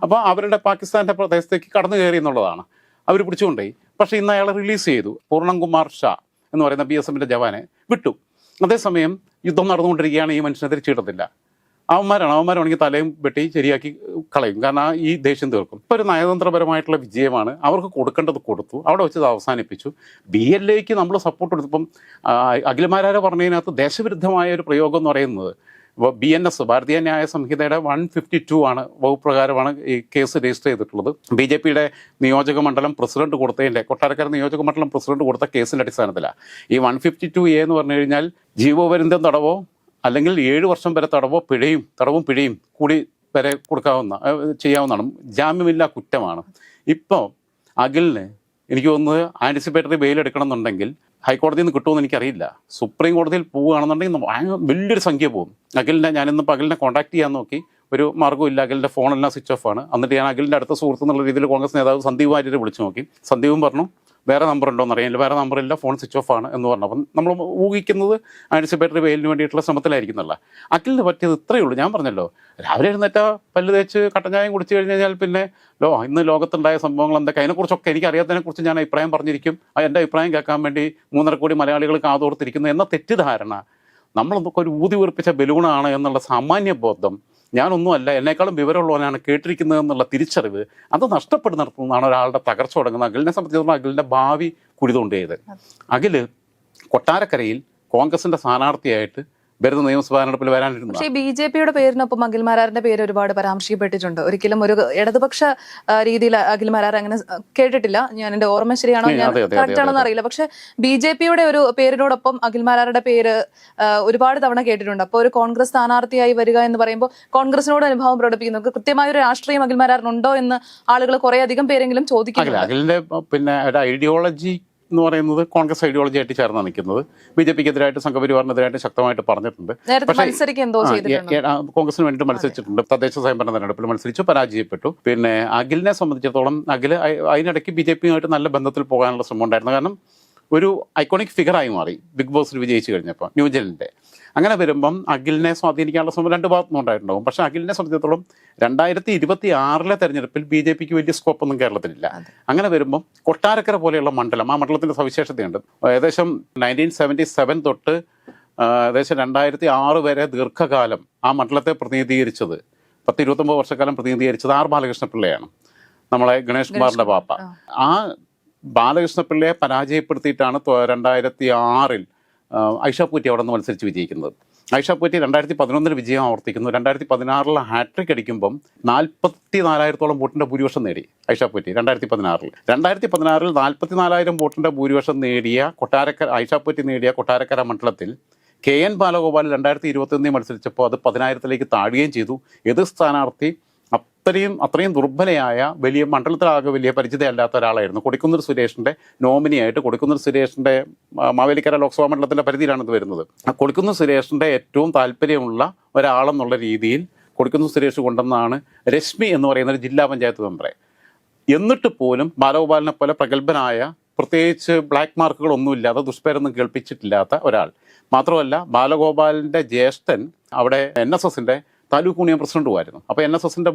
അപ്പൊ അപ്പോൾ അവരുടെ പാകിസ്ഥാന്റെ പ്രദേശത്തേക്ക് കടന്നു കയറി എന്നുള്ളതാണ്. അവർ പിടിച്ചുകൊണ്ടേ പക്ഷേ ഇന്ന് അയാളെ റിലീസ് ചെയ്തു. പൂർണം കുമാർ ഷാ എന്ന് പറയുന്ന ബി എസ് എഫിന്റെ ജവാനെ വിട്ടു. അതേസമയം യുദ്ധം നടന്നുകൊണ്ടിരിക്കുകയാണ് ഈ മനുഷ്യനെ തിരിച്ചു കിട്ടത്തില്ല അവന്മാരാണ്. അവന്മാരാണെങ്കിൽ തലയും വെട്ടി ശരിയാക്കി കളയും. കാരണം ആ ഈ ദേഷ്യം തീർക്കും. ഇപ്പോൾ ഒരു നയതന്ത്രപരമായിട്ടുള്ള വിജയമാണ്. അവർക്ക് കൊടുക്കേണ്ടത് കൊടുത്തു. അവിടെ വെച്ച് അവസാനിപ്പിച്ചു. ബി എൽ എക്ക് നമ്മൾ സപ്പോർട്ട് കൊടുത്തു. ഇപ്പം അഖിലമാരാരെ പറഞ്ഞതിനകത്ത് ദേശവിരുദ്ധമായ ഒരു പ്രയോഗം എന്ന് പറയുന്നത് ബി എൻ എസ് ഭാരതീയ ന്യായ സംഹിതയുടെ വൺ ഫിഫ്റ്റി ടു ആണ് വകുപ്പ് പ്രകാരമാണ് ഈ കേസ് രജിസ്റ്റർ ചെയ്തിട്ടുള്ളത്. ബി ജെ പിയുടെ നിയോജക മണ്ഡലം പ്രസിഡന്റ് കൊടുത്തതിന്റെ കൊട്ടാരക്കര നിയോജക മണ്ഡലം പ്രസിഡന്റ് കൊടുത്ത കേസിന്റെ അടിസ്ഥാനത്തിലാണ് ഈ വൺ ഫിഫ്റ്റി ടു എ എന്ന് പറഞ്ഞു കഴിഞ്ഞാൽ ജീവപര്യന്തം തടവോ അല്ലെങ്കിൽ ഏഴ് വർഷം വരെ തടവോ പിഴയും തടവും പിഴയും കൂടി വരെ കൊടുക്കാവുന്ന ചെയ്യാവുന്നതാണ്. ജാമ്യമില്ലാ കുറ്റമാണ്. ഇപ്പോൾ അഖിലിന് എനിക്ക് തോന്നുന്നത് ആന്റിസിപ്പേറ്ററി ബെയിൽ എടുക്കണം എന്നുണ്ടെങ്കിൽ ഹൈക്കോടതിയിൽ നിന്ന് കിട്ടുമെന്ന് എനിക്കറിയില്ല. സുപ്രീം കോടതിയിൽ പോവുകയാണെന്നുണ്ടെങ്കിൽ വലിയൊരു സംഖ്യ പോകും. അഖിലിനെ ഞാനിന്ന് അഖിലിനെ കോൺടാക്ട് ചെയ്യാൻ നോക്കി. ഒരു മാർഗമില്ല അഖിലിന്റെ ഫോണെല്ലാം സ്വിച്ച് ഓഫ് ആണ്. എന്നിട്ട് ഞാൻ അഖിലിന്റെ അടുത്ത സുഹൃത്ത് എന്നുള്ള രീതിയിൽ കോൺഗ്രസ് നേതാവ് സന്ദീപ് വാര്യരെ വിളിച്ചു നോക്കി. സന്ദീപും പറഞ്ഞു വേറെ നമ്പർ ഉണ്ടോ എന്നറിയില്ല വേറെ നമ്പറില്ല ഫോൺ സ്വിച്ച് ഓഫ് ആണ് എന്ന് പറഞ്ഞു. അപ്പം നമ്മൾ ഊഹിക്കുന്നത് ആന്റിസിപ്പേറ്ററി വെയിലിന് വേണ്ടിയിട്ടുള്ള ശ്രമത്തിലായിരിക്കുന്നല്ല അഖിലിന് പറ്റിയത് ഇത്രയേ ഉള്ളൂ. ഞാൻ പറഞ്ഞല്ലോ രാവിലെ എഴുന്നേറ്റ പല്ല് തേച്ച് കട്ടഞ്ചായം ചായം കുടിച്ചു കഴിഞ്ഞ് കഴിഞ്ഞാൽ പിന്നെ ലോ ഇന്ന് ലോകത്തുണ്ടായ സംഭവങ്ങൾ എന്തൊക്കെ? അതിനെക്കുറിച്ചൊക്കെ എനിക്ക് അറിയാത്തതിനെക്കുറിച്ച് ഞാൻ അഭിപ്രായം പറഞ്ഞിരിക്കും. എന്റെ അഭിപ്രായം കേൾക്കാൻ വേണ്ടി മൂന്നര കോടി മലയാളികൾ കാതോർത്തിരിക്കുന്നു എന്ന തെറ്റിദ്ധാരണ. നമ്മളൊക്കെ ഒരു ഊതി വീർപ്പിച്ച ബലൂണാണ് എന്നുള്ള സാമാന്യ ബോധം ഞാനൊന്നുമല്ല എന്നെക്കാളും വിവരമുള്ളവനാണ് കേട്ടിരിക്കുന്നത് എന്നുള്ള തിരിച്ചറിവ് അത് നഷ്ടപ്പെടുന്നിടത്തുനിന്നാണ് ഒരാളുടെ തകർച്ച തുടങ്ങുന്നത് അഖിലിനെ സംബന്ധിച്ചിടത്തോളം അഖിലിന്റെ ഭാവി കുടിതുകൊണ്ടേത്. അഖിൽ കൊട്ടാരക്കരയിൽ കോൺഗ്രസിന്റെ സ്ഥാനാർത്ഥിയായിട്ട് വരുന്ന നിയമസഭാ തെരഞ്ഞെടുപ്പിൽ വരാനിരുന്നു പക്ഷേ ബി ജെ പിയുടെ പേരിനൊപ്പം അഖിൽ മാരാറിന്റെ പേര് ഒരുപാട് പരാമർശിക്കപ്പെട്ടിട്ടുണ്ട്. ഒരിക്കലും ഒരു ഇടതുപക്ഷ രീതിയിൽ അഖിൽ മാരാർ അങ്ങനെ കേട്ടിട്ടില്ല. ഞാൻ എന്റെ ഓർമ്മ ശരിയാണോ? ഞാൻ കറക്റ്റ് അതെ, അറിയില്ല. പക്ഷെ ബി ജെ പിയുടെ ഒരു പേരിനോടൊപ്പം അഖിൽ മാരാറുടെ പേര് ഒരുപാട് തവണ കേട്ടിട്ടുണ്ട്. അപ്പോൾ ഒരു കോൺഗ്രസ് സ്ഥാനാർത്ഥിയായി വരിക എന്ന് പറയുമ്പോൾ കോൺഗ്രസിനോട് അനുഭവം പ്രകടിപ്പിക്കുന്നു. കൃത്യമായ ഒരു രാഷ്ട്രീയം അഖിൽ മാരാറിനുണ്ടോ എന്ന് ആളുകൾ കുറെ അധികം പേരെങ്കിലും ചോദിക്കുന്നു അഖിലിന്റെ പിന്നെ ഒരു ഐഡിയോളജി എന്ന് പറയുന്നത് കോൺഗ്രസ് ഐഡിയോളജി ആയിട്ട് ചേർന്ന് നിൽക്കുന്നത്. ബി ജെ പിക്ക് എതിരായിട്ട് സംഘപരിവാറിനെതിരായിട്ട് ശക്തമായിട്ട് പറഞ്ഞിട്ടുണ്ട്. പക്ഷേ- കോൺഗ്രസിന് വേണ്ടിയിട്ട് മത്സരിച്ചിട്ടുണ്ട്. തദ്ദേശ സ്വയംഭരണ തെരഞ്ഞെടുപ്പിൽ മത്സരിച്ചു പരാജയപ്പെട്ടു. പിന്നെ അഖിലിനെ സംബന്ധിച്ചിടത്തോളം അഖിൽ അയ്- അതിനിടയ്ക്ക് ബി ജെ പിയുമായിട്ട് നല്ല ബന്ധത്തിൽ പോകാനുള്ള ശ്രമം ഉണ്ടായിരുന്നു കാരണം ഒരു ഐക്കോണിക് ഫിഗറായി മാറി. ബിഗ് ബോസിൽ വിജയിച്ചു കഴിഞ്ഞപ്പോൾ ന്യൂജലിന്റെ അങ്ങനെ വരുമ്പം അഖിലിനെ സ്വാധീനിക്കാനുള്ള ശ്രമം രണ്ട് ഭാഗത്തുനിന്നും ഉണ്ടായിട്ടുണ്ടാകും പക്ഷേ അഖിലിനെ സംബന്ധിച്ചിടത്തോളം രണ്ടായിരത്തി ഇരുപത്തി ആറിലെ തെരഞ്ഞെടുപ്പിൽ ബി ജെ പിക്ക് വലിയ സ്കോപ്പൊന്നും കേരളത്തിലില്ല. അങ്ങനെ വരുമ്പം കൊട്ടാരക്കര പോലെയുള്ള മണ്ഡലം ആ മണ്ഡലത്തിന്റെ സവിശേഷതയുണ്ട്. ഏകദേശം നയന്റീൻ സെവന്റി സെവൻ തൊട്ട് ഏകദേശം രണ്ടായിരത്തി ആറ് വരെ ദീർഘകാലം ആ മണ്ഡലത്തെ പ്രതിനിധീകരിച്ചത് പത്ത് ഇരുപത്തൊമ്പത് വർഷക്കാലം പ്രതിനിധീകരിച്ചത് ആർ ബാലകൃഷ്ണ പിള്ളയാണ് നമ്മളെ ഗണേഷ് കുമാറിന്റെ പാപ്പ. ആ ബാലകൃഷ്ണ പിള്ളയെ പരാജയപ്പെടുത്തിയിട്ടാണ് രണ്ടായിരത്തി ആറിൽ ഐഷ പൂറ്റി അവിടെ നിന്ന് മത്സരിച്ച് വിജയിക്കുന്നത്. ഐഷ പൂറ്റി രണ്ടായിരത്തി പതിനൊന്നിൽ വിജയം ആവർത്തിക്കുന്നു. രണ്ടായിരത്തി പതിനാറിൽ ഹാട്രിക് അടിക്കുമ്പം നാൽപ്പത്തി നാലായിരത്തോളം വോട്ടിന്റെ ഭൂരിപക്ഷം നേടി ഐഷ പൂറ്റി രണ്ടായിരത്തി പതിനാറിൽ. രണ്ടായിരത്തി പതിനാറിൽ നാൽപ്പത്തി നാലായിരം വോട്ടിന്റെ ഭൂരിപക്ഷം നേടിയ കൊട്ടാരക്കര ഐഷ പൂറ്റി നേടിയ കൊട്ടാരക്കര മണ്ഡലത്തിൽ കെ എൻ ബാലഗോപാൽ രണ്ടായിരത്തി ഇരുപത്തൊന്നിൽ മത്സരിച്ചപ്പോൾ അത് പതിനായിരത്തിലേക്ക് താഴുകയും ചെയ്തു. എതിർ സ്ഥാനാർത്ഥി അത്രയും അത്രയും ദുർബലയായ വലിയ മണ്ഡലത്തിലാകെ വലിയ പരിചിതയല്ലാത്ത ഒരാളായിരുന്നു. കൊടിക്കുന്നൂർ സുരേഷിന്റെ നോമിനിയായിട്ട് കൊടിക്കുന്നൂർ സുരേഷിന്റെ മാവേലിക്കര ലോക്സഭാ മണ്ഡലത്തിന്റെ പരിധിയിലാണ് ഇത് വരുന്നത്. ആ കൊടിക്കുന്നിൽ സുരേഷിന്റെ ഏറ്റവും താല്പര്യമുള്ള ഒരാളെന്നുള്ള രീതിയിൽ കൊടിക്കുന്നൂർ സുരേഷ് കൊണ്ടുവന്നാണ് രശ്മി എന്ന് പറയുന്ന ഒരു ജില്ലാ പഞ്ചായത്ത് മെമ്പറെ എന്നിട്ട് പോലും ബാലഗോപാലിനെ പോലെ പ്രഗത്ഭനായ പ്രത്യേകിച്ച് ബ്ലാക്ക് മാർക്കുകളൊന്നുമില്ലാതെ ദുഷ്പേരൊന്നും കേൾപ്പിച്ചിട്ടില്ലാത്ത ഒരാൾ. മാത്രമല്ല ബാലഗോപാലിന്റെ ജ്യേഷ്ഠൻ അവിടെ എൻ എസ് എസിന്റെ താലൂക്ക് യൂണിയൻ പ്രസിഡന്റുമായിരുന്നു അപ്പോൾ എൻ എസ് എസിന്റെ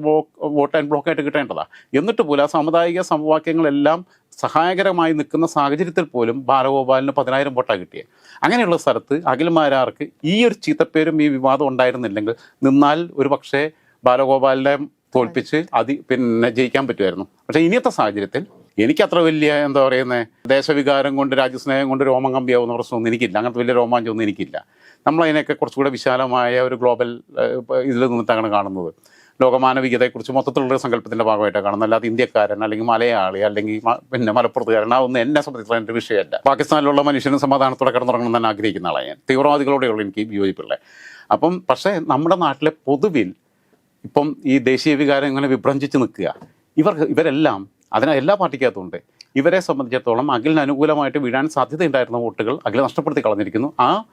വോട്ട് ആൻഡ് ബ്ലോക്കായിട്ട് കിട്ടേണ്ടതാണ് എന്നിട്ട് പോലും ആ സാമുദായിക സമവാക്യങ്ങളെല്ലാം സഹായകരമായി നിൽക്കുന്ന സാഹചര്യത്തിൽ പോലും ബാലഗോപാലിന് പതിനായിരം വോട്ടാണ് കിട്ടിയത് അങ്ങനെയുള്ള സ്ഥലത്ത് അഖിൽമാരാർക്ക് ഈ ഒരു ചീത്തപ്പേരും ഈ വിവാദം ഉണ്ടായിരുന്നില്ലെങ്കിൽ നിന്നാൽ ഒരു പക്ഷേ ബാലഗോപാലിനെ തോൽപ്പിച്ച് അതി പിന്നെ ജയിക്കാൻ പറ്റുമായിരുന്നു. പക്ഷേ ഇനിയത്തെ സാഹചര്യത്തിൽ എനിക്കത്ര വലിയ എന്താ പറയുന്നത് ദേശവികാരം കൊണ്ട് രാജ്യസ്നേഹം കൊണ്ട് രോമം കമ്പിയാവുന്ന പ്രശ്നമൊന്നും എനിക്കില്ല. അങ്ങനത്തെ വലിയ രോമാഞ്ചമൊന്നും എനിക്കില്ല. നമ്മളതിനൊക്കെ കുറച്ചുകൂടെ വിശാലമായ ഒരു ഗ്ലോബൽ ഇതിൽ നിന്നിട്ടാണ് കാണുന്നത്. ലോകമാനവികതയെക്കുറിച്ച് മൊത്തത്തിലുള്ളൊരു സങ്കല്പത്തിന്റെ ഭാഗമായിട്ടാണ് കാണുന്നത്. അല്ലാതെ ഇന്ത്യക്കാരൻ അല്ലെങ്കിൽ മലയാളി അല്ലെങ്കിൽ പിന്നെ മലപ്പുറത്തുകാരൻ ആ ഒന്നും എന്നെ സംബന്ധിച്ചുള്ള എന്റെ വിഷയമല്ല. പാകിസ്ഥാനിലുള്ള മനുഷ്യനും സമാധാനത്തോടെ കിടന്നുറങ്ങണം തന്നെ ആഗ്രഹിക്കുന്ന ആളാണ് ഞാൻ. തീവ്രവാദികളോടെയുള്ള എനിക്ക് വിയോജിപ്പുള്ളത് അപ്പം പക്ഷേ നമ്മുടെ നാട്ടിലെ പൊതുവിൽ ഇപ്പം ഈ ദേശീയ വികാരം ഇങ്ങനെ വിഭ്രഞ്ചിച്ച് നിൽക്കുക. ഇവർ ഇവരെല്ലാം അതിന് എല്ലാ പാർട്ടിക്കകത്തുണ്ട് ഇവരെ സംബന്ധിച്ചിടത്തോളം അഖിലിന് അനുകൂലമായിട്ട് വീഴാൻ സാധ്യതയുണ്ടായിരുന്ന വോട്ടുകൾ അഖിൽ നഷ്ടപ്പെടുത്തി കളഞ്ഞിരിക്കുന്നു. ആ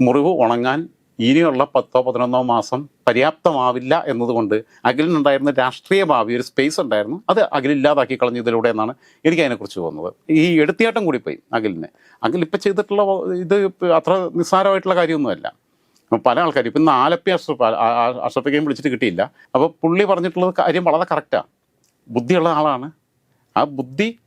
മുറിവ് ഉണങ്ങാൻ ഇനിയുള്ള പത്തോ പതിനൊന്നോ മാസം പര്യാപ്തമാവില്ല എന്നതുകൊണ്ട് അഖിലിനുണ്ടായിരുന്ന രാഷ്ട്രീയ ഭാവി ഒരു സ്പേസ് ഉണ്ടായിരുന്നു. അത് അഖിലില്ലാതാക്കി കളഞ്ഞതിലൂടെ എന്നാണ് എനിക്ക് അതിനെക്കുറിച്ച് തോന്നുന്നത്. ഈ എടുത്തിയാട്ടം കൂടി പോയി അഖിലിന്. അഖിൽ ഇപ്പം ചെയ്തിട്ടുള്ള ഇത് അത്ര നിസ്സാരമായിട്ടുള്ള കാര്യമൊന്നുമല്ല. പല ആൾക്കാരും ഇപ്പം ഇന്ന് ആലപ്പി അഷ്റഫ് ആ- വിളിച്ചിട്ട് കിട്ടിയില്ല. അപ്പോൾ പുള്ളി പറഞ്ഞിട്ടുള്ള കാര്യം വളരെ കറക്റ്റാണ് ബുദ്ധിയുള്ള ആളാണ്. ആ ബുദ്ധി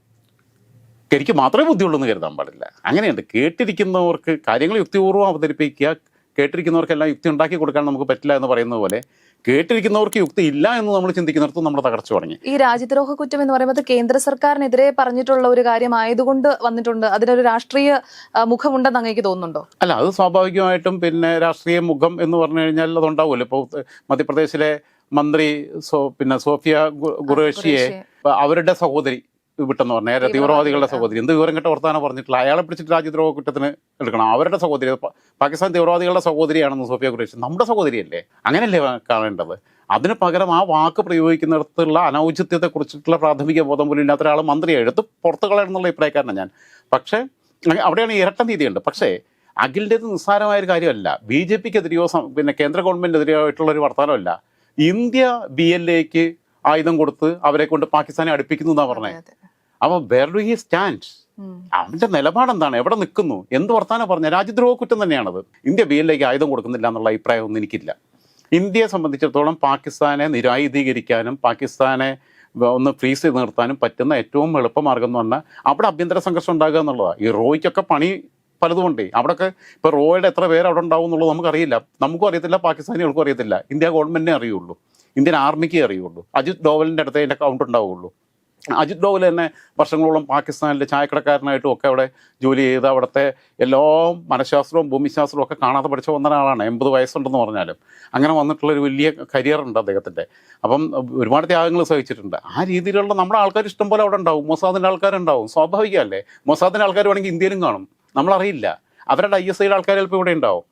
കരിക്ക് മാത്രമേ ബുദ്ധിയുള്ളൂ എന്ന് കരുതാൻ പാടില്ല. അങ്ങനെയുണ്ട്. കേട്ടിരിക്കുന്നവർക്ക് കാര്യങ്ങൾ യുക്തിപൂർവം അവതരിപ്പിക്കുക കേട്ടിരിക്കുന്നവർക്കെല്ലാം യുക്തി ഉണ്ടാക്കി കൊടുക്കാൻ നമുക്ക് പറ്റില്ല എന്ന് പറയുന്ന പോലെ കേട്ടിരിക്കുന്നവർക്ക് യുക്തി ഇല്ല എന്ന് നമ്മൾ ചിന്തിക്കുന്നിടത്ത് നമ്മൾ തകർച്ച തുടങ്ങി. ഈ രാജ്യദ്രോഹ കുറ്റം എന്ന് പറയുമ്പോൾ കേന്ദ്ര സർക്കാരിനെതിരെ പറഞ്ഞിട്ടുള്ള ഒരു കാര്യമായതുകൊണ്ട് വന്നിട്ടുണ്ട്. അതിനൊരു രാഷ്ട്രീയ മുഖമുണ്ടെന്ന് അങ്ങേക്ക് തോന്നുന്നുണ്ടോ? അല്ല അത് സ്വാഭാവികമായിട്ടും പിന്നെ രാഷ്ട്രീയ മുഖം എന്ന് പറഞ്ഞു കഴിഞ്ഞാൽ അതുണ്ടാവുമല്ലോ. ഇപ്പോൾ മധ്യപ്രദേശിലെ മന്ത്രി സോ പിന്നെ സോഫിയ ഗു- ഖുറേഷിയെ ഖുറേഷിയെ. അവരുടെ സഹോദരി വിട്ടെന്ന് പറഞ്ഞ നേരെ തീവ്രവാദികളുടെ സഹോദരി. എന്ത് വിവരം കെട്ട വർത്താനം പറഞ്ഞിട്ടില്ല. അയാളെ പിടിച്ചിട്ട് രാജ്യദ്രോഹ കുറ്റത്തിന് എടുക്കണം. അവരുടെ സഹോദരി പാകിസ്ഥാൻ തീവ്രവാദികളുടെ സഹോദരിയാണെന്ന് സോഫിയ കുറേശ് നമ്മുടെ സഹോദരിയല്ലേ? അങ്ങനെയല്ലേ കാണേണ്ടത്? അതിന് പകരം ആ വാക്ക് പ്രയോഗിക്കുന്നിടത്തുള്ള അനൗചിത്യത്തെ കുറിച്ചിട്ടുള്ള പ്രാഥമിക ബോധം പോലും ഇല്ലാത്ത ഒരാൾ മന്ത്രിയെ എടുത്ത് പുറത്തു കളയണമെന്നുള്ള അഭിപ്രായക്കാരനാണ് ഞാൻ. പക്ഷേ അവിടെയാണ് ഇരട്ട നീതിയുണ്ട് പക്ഷേ അഖിലിന്റെത് നിസ്സാരമായ ഒരു കാര്യമല്ല. ബി ജെ പിക്കെതിരെയോ പിന്നെ കേന്ദ്ര ഗവൺമെന്റിനെതിരെയോ ആയിട്ടുള്ള ഒരു വർത്തമാനമല്ല ഇന്ത്യ ബി എൽ എക്ക് ആയുധം കൊടുത്ത് അവരെ കൊണ്ട് പാകിസ്ഥാനെ അടുപ്പിക്കുന്നു എന്നാ പറഞ്ഞത്. അപ്പോൾ വേർ ഡു ഹി സ്റ്റാൻഡ്. അവന്റെ നിലപാട് എന്താണ് എവിടെ നിൽക്കുന്നു? എന്ത് വർത്താനം പറഞ്ഞ? രാജ്യദ്രോഹ കുറ്റം തന്നെയാണത്. ഇന്ത്യ ബി എല്ലേക്ക് ആയുധം കൊടുക്കുന്നില്ല എന്നുള്ള അഭിപ്രായം ഒന്നും എനിക്കില്ല. ഇന്ത്യയെ സംബന്ധിച്ചിടത്തോളം പാകിസ്ഥാനെ നിരായുധീകരിക്കാനും പാകിസ്ഥാനെ ഒന്ന് ഫ്രീസ് ചെയ്ത് നിർത്താനും പറ്റുന്ന ഏറ്റവും എളുപ്പമാർഗം എന്ന് പറഞ്ഞാൽ അവിടെ ആഭ്യന്തര സംഘർഷം ഉണ്ടാകുക എന്നുള്ളതാണ് ഈ റോയ്ക്കൊക്കെ പണി പലതുമുണ്ട് അവിടെയൊക്കെ ഇപ്പോൾ റോയുടെ എത്ര പേര് അവിടെ ഉണ്ടാവും എന്നുള്ളത് നമുക്കറിയില്ല. നമുക്കും അറിയത്തില്ല പാകിസ്ഥാനികൾക്കും അറിയത്തില്ല. ഇന്ത്യ ഗവൺമെന്റിനെ അറിയുള്ളൂ. ഇന്ത്യൻ ആർമിക്ക് അറിയുള്ളൂ. അജിത് ഡോവലിന്റെ അടുത്ത് അതിന്റെ അക്കൗണ്ട് ഉണ്ടാവുള്ളൂ. അജിത് ഡോവൽ തന്നെ വർഷങ്ങളോളം പാകിസ്ഥാനിലെ ചായക്കടക്കാരനായിട്ടും ഒക്കെ അവിടെ ജോലി ചെയ്ത് അവിടുത്തെ എല്ലാ മനഃശാസ്ത്രവും ഭൂമിശാസ്ത്രവും ഒക്കെ കാണാതെ പഠിച്ച വന്ന ഒരാളാണ് എൺപത് വയസ്സുണ്ടെന്ന് പറഞ്ഞാലും. അങ്ങനെ വന്നിട്ടുള്ള ഒരു വലിയ കരിയർ ഉണ്ട് അദ്ദേഹത്തിന്റെ അപ്പം ഒരുപാട് ത്യാഗങ്ങൾ സഹിച്ചിട്ടുണ്ട്. ആ രീതിയിലുള്ള നമ്മുടെ ആൾക്കാർ ഇഷ്ടം പോലെ അവിടെ ഉണ്ടാവും. മൊസാദിന്റെ ആൾക്കാരുണ്ടാവും. സ്വാഭാവികമല്ലേ? മൊസാദിന്റെ ആൾക്കാർ വേണമെങ്കിൽ ഇന്ത്യയിലും കാണും. നമ്മളറിയില്ല. അവരുടെ ഐ എസ് ഐയുടെ ആൾക്കാർ ചിലപ്പോൾ ഇവിടെ ഉണ്ടാവും.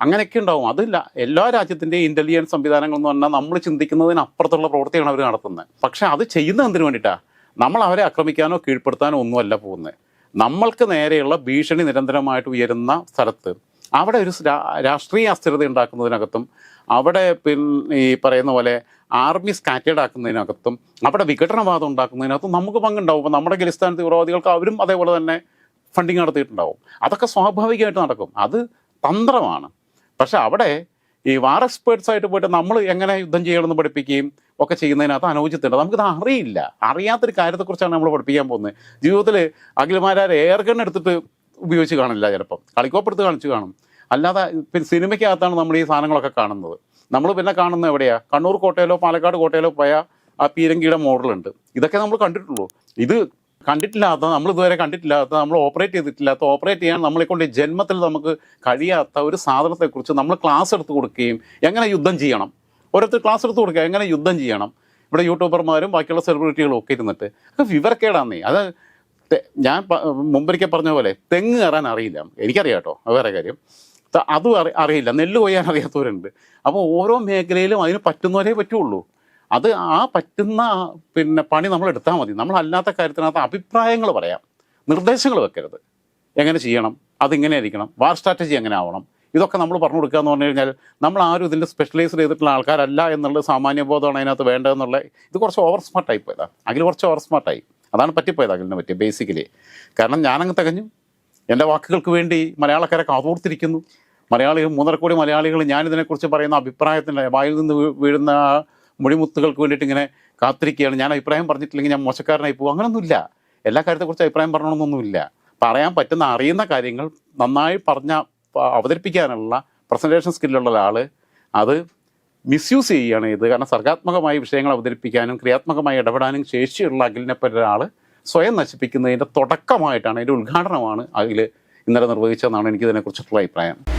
അങ്ങനെയൊക്കെ ഉണ്ടാവും. അതില്ല. എല്ലാ രാജ്യത്തിന്റെയും ഇന്റലിജൻസ് സംവിധാനങ്ങൾ എന്ന് പറഞ്ഞാൽ നമ്മൾ ചിന്തിക്കുന്നതിന് അപ്പുറത്തുള്ള പ്രവൃത്തിയാണ് അവർ നടത്തുന്നത്. പക്ഷേ അത് ചെയ്യുന്നത് എന്തിനു വേണ്ടിയിട്ടാണ് നമ്മൾ അവരെ ആക്രമിക്കാനോ കീഴ്പ്പെടുത്താനോ ഒന്നുമല്ല പോകുന്നത്. നമ്മൾക്ക് നേരെയുള്ള ഭീഷണി നിരന്തരമായിട്ട് ഉയരുന്ന സ്ഥലത്ത് അവിടെ ഒരു രാഷ്ട്രീയ അസ്ഥിരത ഉണ്ടാക്കുന്നതിനകത്തും അവിടെ പിന്നെ ഈ പറയുന്ന പോലെ ആർമി സ്കാറ്റേഡ് ആക്കുന്നതിനകത്തും അവിടെ വിഘടനവാദം ഉണ്ടാക്കുന്നതിനകത്തും നമുക്ക് പങ്കുണ്ടാവും. നമ്മുടെ ഖലിസ്ഥാൻ തീവ്രവാദികൾക്ക് അവരും അതേപോലെ തന്നെ ഫണ്ടിങ് നടത്തിയിട്ടുണ്ടാവും. അതൊക്കെ സ്വാഭാവികമായിട്ട് നടക്കും. അത് തന്ത്രമാണ്. പക്ഷെ അവിടെ ഈ വാർ എക്സ്പേർട്സ് ആയിട്ട് പോയിട്ട് നമ്മൾ എങ്ങനെ യുദ്ധം ചെയ്യണമെന്ന് പഠിപ്പിക്കുകയും ഒക്കെ ചെയ്യുന്നതിനകത്ത് അനോചിത്തുണ്ട് നമുക്കിത് അറിയില്ല. അറിയാത്തൊരു കാര്യത്തെക്കുറിച്ചാണ് നമ്മൾ പഠിപ്പിക്കാൻ പോകുന്നത്. ജീവിതത്തിൽ അഖിലമാരാർ എയർ ഗൺ എടുത്തിട്ട് ഉപയോഗിച്ച് കാണില്ല ചിലപ്പം. കളിക്കോപ്പ് കാണിച്ചു കാണിച്ച് കാണും. അല്ലാതെ പിന്നെ സിനിമയ്ക്കകത്താണ് നമ്മൾ ഈ സാധനങ്ങളൊക്കെ കാണുന്നത്. നമ്മൾ പിന്നെ കാണുന്നത് എവിടെയാണ് കണ്ണൂർ കോട്ടയിലോ പാലക്കാട് കോട്ടയിലോ പോയ ആ പീരങ്കിയുടെ മോഡലുണ്ട്. ഇതൊക്കെ നമ്മൾ കണ്ടിട്ടുള്ളൂ. ഇത് കണ്ടിട്ടില്ലാത്ത നമ്മൾ ഇതുവരെ കണ്ടിട്ടില്ലാത്ത നമ്മൾ ഓപ്പറേറ്റ് ചെയ്തിട്ടില്ലാത്ത ഓപ്പറേറ്റ് ചെയ്യാൻ നമ്മളെ കൊണ്ട് ജന്മത്തിൽ നമുക്ക് കഴിയാത്ത ഒരു സാധനത്തെക്കുറിച്ച് നമ്മൾ ക്ലാസ് എടുത്ത് കൊടുക്കുകയും എങ്ങനെ യുദ്ധം ചെയ്യണം? ഓരോരുത്തർ ക്ലാസ് എടുത്ത് കൊടുക്കുക എങ്ങനെ യുദ്ധം ചെയ്യണം? ഇവിടെ യൂട്യൂബർമാരും ബാക്കിയുള്ള സെലിബ്രിറ്റികളും ഒക്കെ ഇരുന്നിട്ട് വിവരക്കേടാന്നേ അത് ഞാൻ മുമ്പൊരിക്കൽ പറഞ്ഞ പോലെ തെങ്ങ് കയറാൻ അറിയില്ല. എനിക്കറിയാം കേട്ടോ വേറെ കാര്യം. അതും അറി അറിയില്ല നെല്ല് കൊയ്യാൻ അറിയാത്തവരുണ്ട്. അപ്പോൾ ഓരോ മേഖലയിലും അതിന് പറ്റുന്നവരേ പറ്റുള്ളൂ. അത് ആ പറ്റുന്ന പിന്നെ പണി നമ്മൾ എടുത്താൽ മതി. നമ്മൾ അല്ലാത്ത കാര്യത്തിനകത്ത് അഭിപ്രായങ്ങൾ പറയാം. നിർദ്ദേശങ്ങൾ വെക്കരുത്. എങ്ങനെ ചെയ്യണം? അതിങ്ങനെ ആയിരിക്കണം വാർ സ്ട്രാറ്റജി എങ്ങനെ ആവണം? ഇതൊക്കെ നമ്മൾ പറഞ്ഞു കൊടുക്കുക എന്ന് പറഞ്ഞു കഴിഞ്ഞാൽ നമ്മൾ ആരും ഇതിന്റെ സ്പെഷ്യലൈസ് ചെയ്തിട്ടുള്ള ആൾക്കാരല്ല എന്നുള്ള സാമാന്യബോധമാണ് അതിനകത്ത് വേണ്ടതെന്നുള്ള ഇത് കുറച്ച് ഓവർ സ്മാർട്ടായി പോയതാണ് അഖിൽ കുറച്ച് ഓവർ സ്മാർട്ടായി അതാണ് പറ്റിപ്പോയത് അഖിലിനെ പറ്റി ബേസിക്കലി കാരണം ഞാനങ്ങ് തികഞ്ഞു. എന്റെ വാക്കുകൾക്ക് വേണ്ടി മലയാളക്കാരെ കാതോർത്തിരിക്കുന്നു മലയാളികൾ മൂന്നര കോടി മലയാളികൾ ഞാനിതിനെക്കുറിച്ച് പറയുന്ന അഭിപ്രായത്തിന്റെ വായിൽ നിന്ന് വീഴുന്ന ആ മുടിമുത്തുകൾക്ക് വേണ്ടിയിട്ട് ഇങ്ങനെ കാത്തിരിക്കുകയാണ്. ഞാൻ അഭിപ്രായം പറഞ്ഞിട്ടില്ലെങ്കിൽ ഞാൻ മോശക്കാരനായി പോകും. അങ്ങനൊന്നുമില്ല. എല്ലാ കാര്യത്തെക്കുറിച്ച് അഭിപ്രായം പറയണമെന്നൊന്നുമില്ല. പറയാൻ പറ്റുന്ന അറിയുന്ന കാര്യങ്ങൾ നന്നായി പറഞ്ഞ അവതരിപ്പിക്കാനുള്ള പ്രസന്റേഷൻ സ്കില്ലുള്ള ഒരാൾ അത് മിസ്യൂസ് ചെയ്യുകയാണ് ഇത് കാരണം സർഗാത്മകമായി വിഷയങ്ങൾ അവതരിപ്പിക്കാനും ക്രിയാത്മകമായി ഇടപെടാനും ശേഷിയുള്ള അഖിലിനെപ്പറ്റി ഒരാൾ സ്വയം നശിപ്പിക്കുന്നതിന്റെ തുടക്കമായിട്ടാണ് അതിന്റെ ഉദ്ഘാടനമാണ് അഖിൽ ഇന്നലെ നിർവഹിച്ചതെന്നാണ് എനിക്ക് ഇതിനെക്കുറിച്ചിട്ടുള്ള അഭിപ്രായം.